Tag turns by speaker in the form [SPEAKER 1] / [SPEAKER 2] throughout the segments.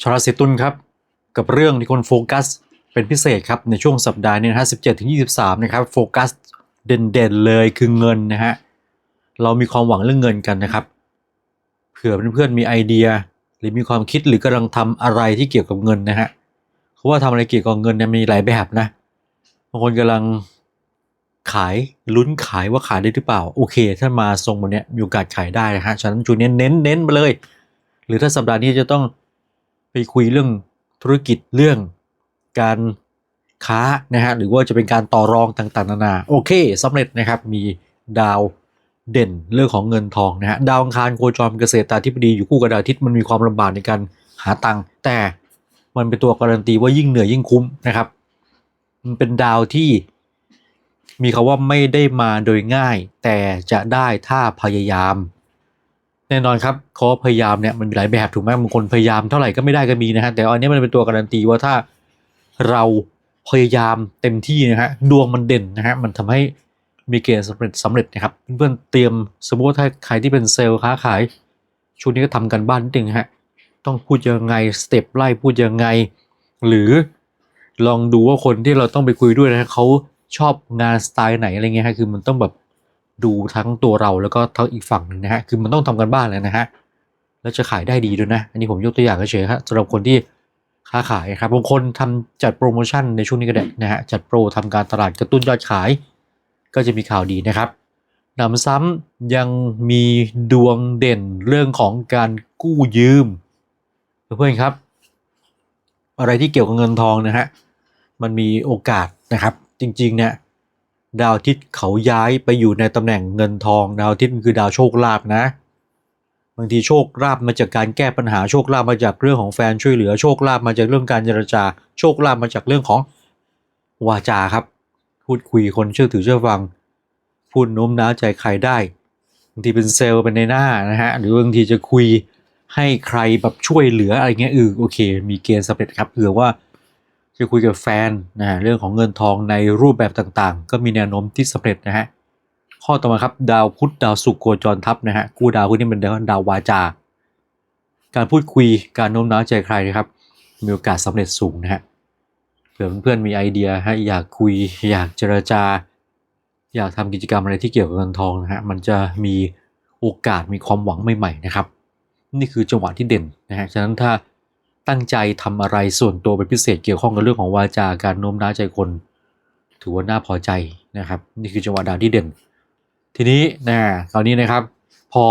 [SPEAKER 1] ชาวราศีตุลครับ กับเรื่องที่คนโฟกัสเป็นพิเศษครับ ในช่วงสัปดาห์นี้นะฮะ17ถึง23นะครับโฟกัสเด่นๆเลยคือเงินนะฮะเรามีความหวังเรื่องเงินกันนะครับเผื่อเพื่อนๆมีไอเดีย หรือมีความคิดหรือกำลังทำอะไรที่เกี่ยวกับเงินนะฮะเพราะว่าทำอะไรเกี่ยวกับเงินเนี่ยมีหลายแบบนะบางคนกำลังขายลุ้นขายว่าขายได้หรือเปล่า โอเค ถ้ามาทรงวันเนี้ยมีโอกาสขายได้นะฮะฉะนั้นจูเน้นเน้นเน้นมาเลย หรือถ้าสัปดาห์นี้จะต้อง ไปคุยเรื่องธุรกิจเรื่องการค้านะฮะหรือว่าจะเป็นการต่อรองต่างๆ นานาโอเคสำเร็จนะครับมีดาวเด่นเรื่องของเงินทองนะฮะดาวอังคารโคจรเป็นเกษตรตาธิบดีอยู่คู่กับดาวอาทิตย์มันมีความลำบากในการหาตังค์แต่มันเป็นตัวการันตีว่ายิ่งเหนื่อยยิ่งคุ้มนะครับ มันเป็นดาวที่มีคาว่าไม่ได้มาโดยง่าย แต่จะได้ถ้าพยายาม แน่นอนครับเขาพยายามเนี่ยมันมีหลายแบบถูกไหมบางคนพยายามเท่าไหร่ก็ไม่ได้ก็มีนะฮะแต่อันนี้มันเป็นตัวการันตีว่าถ้าเราพยายามเต็มที่นะฮะดวงมันเด่นนะฮะมันทำให้มีเกณฑ์สำเร็จสำเร็จนะครับเพื่อนเตรียมสมมติว่าถ้าใครที่เป็นเซลล์ค้าขายช่วงนี้ก็ทำกันบ้านนิดนึงฮะต้องพูดยังไงสเต็ปไล่พูดยังไง หรือลองดูว่าคนที่เราต้องไปคุยด้วยนะเขาชอบงานสไตล์ไหนอะไรเงี้ยฮะคือมันต้องแบบ ดูทั้งตัวเราแล้วก็ทั้งอีกฝั่งหนึ่งนะฮะคือมันต้องทำกันบ้านเลยนะฮะแล้วจะขายได้ดีด้วยนะ อันนี้ผมยกตัวอย่างเฉยๆครับสำหรับคนที่ค้าขายครับบางคนทำจัดโปรโมชั่นในช่วงนี้ก็ได้นะฮะจัดโปรทำการตลาดกระตุ้นยอดขาย ก็จะมีข่าวดีนะครับหนำซ้ำยังมีดวงเด่นเรื่องของการกู้ยืมเพื่อนๆครับ อะไรที่เกี่ยวกับเงินทองนะฮะมันมีโอกาสนะครับ จริงๆเนี่ย ดาวอาทิตย์เขาย้ายไปอยู่ในตำแหน่งเงินทองดาวอาทิตย์มันคือดาวโชคลาภนะบางทีโชคลาภมาจากการแก้ปัญหาโชคลาภมาจากเรื่องของแฟนช่วยเหลือโชคลาภมาจากเรื่องการเจรจา โชคลาภมาจากเรื่องของวาจาครับ พูดคุยคนเชื่อถือเชื่อฟัง พูดโน้มน้าวใจใครได้บางทีเป็นเซลล์เป็นในหน้านะฮะหรือบางทีจะคุยให้ใครแบบช่วยเหลืออะไรเงี้ยเออโอเค มีเกณฑ์สำเร็จครับเผื่อว่า จะคุยกับแฟนนะฮะเรื่องของเงินทองในรูปแบบต่างๆ ก็มีแนวโน้มที่สำเร็จนะฮะข้อต่อมาครับดาวพุธดาวศุกร์โคจรทับนะฮะคู่ดาวคู่นี้เป็นดาวดาววาจา การพูดคุยการโน้มน้าวใจใครนะครับ มีโอกาสสำเร็จสูงนะฮะเผื่อเพื่อนๆมีไอเดียฮะอยากคุยอยากเจรจา อยากทำกิจกรรมอะไรที่เกี่ยวกับเงินทองนะฮะมันจะมีโอกาสมีความหวังใหม่ๆนะครับ นี่คือจังหวะที่เด่นนะฮะฉะนั้นถ้า ตั้งใจทำอะไรส่วนตัวเป็นพิเศษเกี่ยวข้องกับเรื่องของวาจาการโน้มน้าวใจคน ถือว่าน่าพอใจนะครับ นี่คือจังหวะดาวที่เด่น ทีนี้นะตอนนี้นะครับ พอ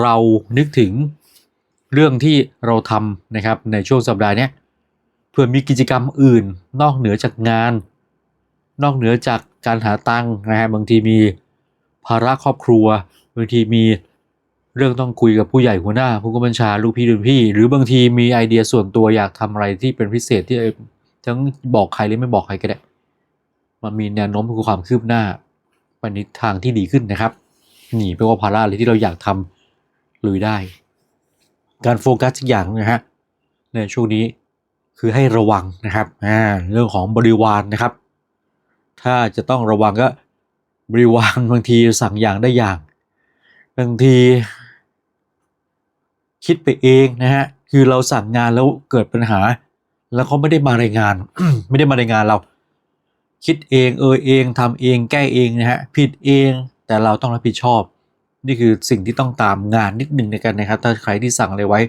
[SPEAKER 1] เรานึกถึงเรื่องที่เราทำนะครับในช่วงสัปดาห์นี้เพื่อมีกิจกรรมอื่น นอกเหนือจากงาน นอกเหนือจากการหาตังค์นะฮะบางทีมีภาระครอบครัวบางทีมี เรื่องต้องคุยกับผู้ใหญ่หัวหน้าผู้กำบัญชาลูกพี่รุ่นพี่ หรือบางทีมีไอเดียส่วนตัวอยากทำอะไรที่เป็นพิเศษที่ทั้งบอกใครหรือไม่บอกใครก็ได้ มันมีแนวโน้มคือความคืบหน้าไปในทางที่ดีขึ้นนะครับหนีไปว่าภาระอะไรที่เราอยากทำลุยได้ การโฟกัสทุกอย่างนะฮะในช่วงนี้คือให้ระวังนะครับอ่าเรื่องของบริวารนะครับ ถ้าจะต้องระวังก็บริวารบางทีสั่งอย่างได้อย่างบางที คิดไปเองนะฮะคือเราสั่งงานแล้วเกิดปัญหา แล้วเขาไม่ได้มารายงาน ไม่ได้มารายงานเรา คิดเองเออเองทำเองแก้เองนะฮะผิดเองแต่เราต้องรับผิดชอบ นี่คือสิ่งที่ต้องตามงานนิดหนึ่งในกันนะครับ ถ้าใครที่สั่งอะไรไว้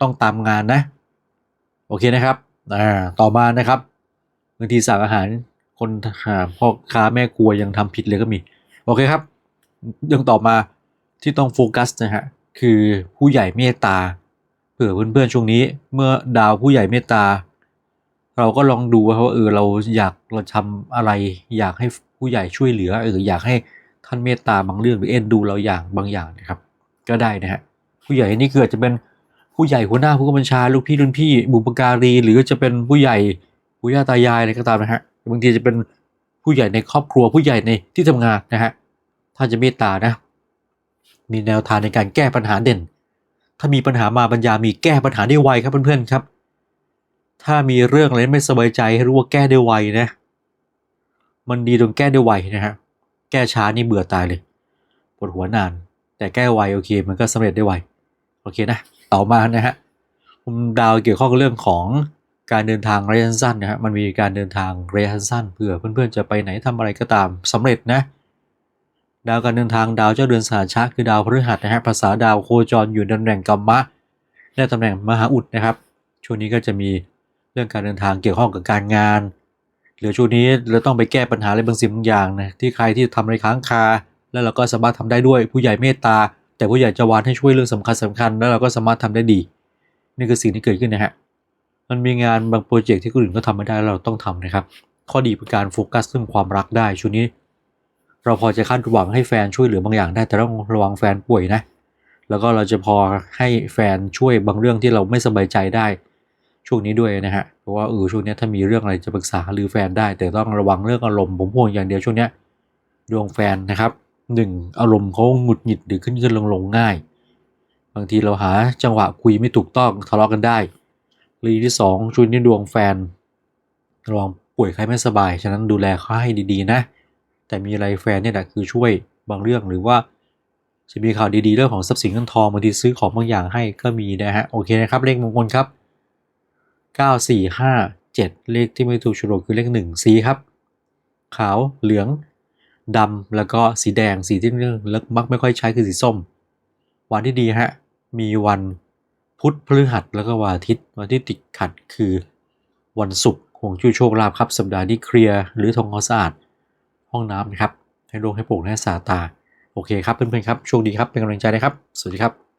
[SPEAKER 1] ต้องตามงานนะ โอเคนะครับอ่าต่อมานะครับบางทีสั่งอาหารคนหาพ่อค้าแม่ครัวยังทำผิดเลยก็มี โอเคครับเรื่องต่อมาที่ต้องโฟกัสนะฮะ คือผู้ใหญ่เมตตาเผื่อเพื่อนๆช่วงนี้ เมื่อดาวผู้ใหญ่เมตตา เราก็ลองดูว่าเออเราอยากเราทำอะไร อยากให้ผู้ใหญ่ช่วยเหลือเอออยากให้ท่านเมตตาบางเรื่องหรือเอ็นดูเราอย่างบางอย่างนะครับ ก็ได้นะฮะผู้ใหญ่นี่คืออาจะเป็นผู้ใหญ่หัวหน้าผู้กำกับบัญชาลูกพี่รุ่นพี่บุปการี หรือจะเป็นผู้ใหญ่ปู่ย่าตายายอะไรก็ตามนะฮะบางทีจะเป็นผู้ใหญ่ในครอบครัวผู้ใหญ่ในที่ทำงานนะฮะถ้านจะเมตตานะ มีแนวทางในการแก้ปัญหาเด่น ถ้ามีปัญหามาปัญญามีแก้ปัญหาได้ไวครับเพื่อนๆครับ ถ้ามีเรื่องอะไรไม่สบายใจให้รู้ว่าแก้ได้ไวนะ มันดีตรงแก้ได้ไวนะฮะ แก้ช้านี่เบื่อตายเลยปวดหัวนาน แต่แก้ไวโอเค มันก็สำเร็จได้ไว โอเคนะ ต่อมานะฮะดาวเกี่ยวข้องกับเรื่องของการเดินทางระยะสั้นนะฮะ มันมีการเดินทางระยะสั้นเผื่อเพื่อนๆจะไปไหนทำอะไรก็ตามสำเร็จนะ ดาวการเดินทางดาวเจ้าเดือนสหชาคือดาวพฤหัสนะฮะภาษาดาวโคจรอยู่ตำแหน่งกัมมะและตำแหน่งมหาอุดนะครับ ช่วงนี้ก็จะมีเรื่องการเดินทางเกี่ยวข้องกับการงานหรือช่วงนี้เราต้องไปแก้ปัญหาอะไรบางสิ่งบางอย่างนะที่ใครที่ทำอะไรค้างคา แล้วเราก็สามารถทำได้ด้วยผู้ใหญ่เมตตา แต่ผู้ใหญ่จะวานให้ช่วยเรื่องสำคัญสำคัญ แล้วเราก็สามารถทำได้ดี นี่คือสิ่งที่เกิดขึ้นนะฮะมันมีงานบางโปรเจกต์ที่คนอื่นก็ทำไม่ได้แล้วเราต้องทำนะครับ ข้อดีเป็นการโฟกัสเรื่องความรักได้ช่วงนี้ เราพอจะคาดหวังให้แฟนช่วยเหลือบางอย่างได้แต่ต้องระวังแฟนป่วยนะ แล้วก็เราจะพอให้แฟนช่วยบางเรื่องที่เราไม่สบายใจได้ ช่วงนี้ด้วยนะฮะเพราะว่าเออช่วงนี้ถ้ามีเรื่องอะไรจะปรึกษาหรือแฟนได้ แต่ต้องระวังเรื่องอารมณ์ผมห่วงอย่างเดียวช่วงนี้ดวงแฟนนะครับหนึ่งอารมณ์เขาหงุดหงิดหรือขึ้นขึ้นลงลงง่าย บางทีเราหาจังหวะคุยไม่ถูกต้องทะเลาะกันได้หรือที่สองช่วงนี้ดวงแฟนระวังป่วยไข้ไม่สบาย ฉะนั้นดูแลเขาให้ดีๆนะ แต่มีอะไรแฟนเนี่ยแหละคือช่วยบางเรื่องหรือว่าจะมีข่าวดีๆเรื่องของทรัพย์สินเงินทองบางทีซื้อของบางอย่างให้ก็มีนะฮะโอเคนะครับเลขมงคลครับ 9457 เลขที่ไม่ถูกโฉลกคือเลข1สีครับ ขาวเหลืองดำแล้วก็สีแดงสีที่เรื่องเลิกมักไม่ค่อยใช้คือสีส้ม วันที่ดีฮะมีวันพุธพฤหัสแล้วก็วันอาทิตย์วันที่ติดขัดคือ วันศุกร์ห่วงจุ้ยโชคลาภครับสัปดาห์นี้เคลียร์หรือทำความสะอาด ห้องน้ำนะครับ ให้โล่งให้โปร่งให้สาตา โอเคครับเพื่อนๆครับ โชคดีครับ เป็นกำลังใจนะครับ สวัสดีครับ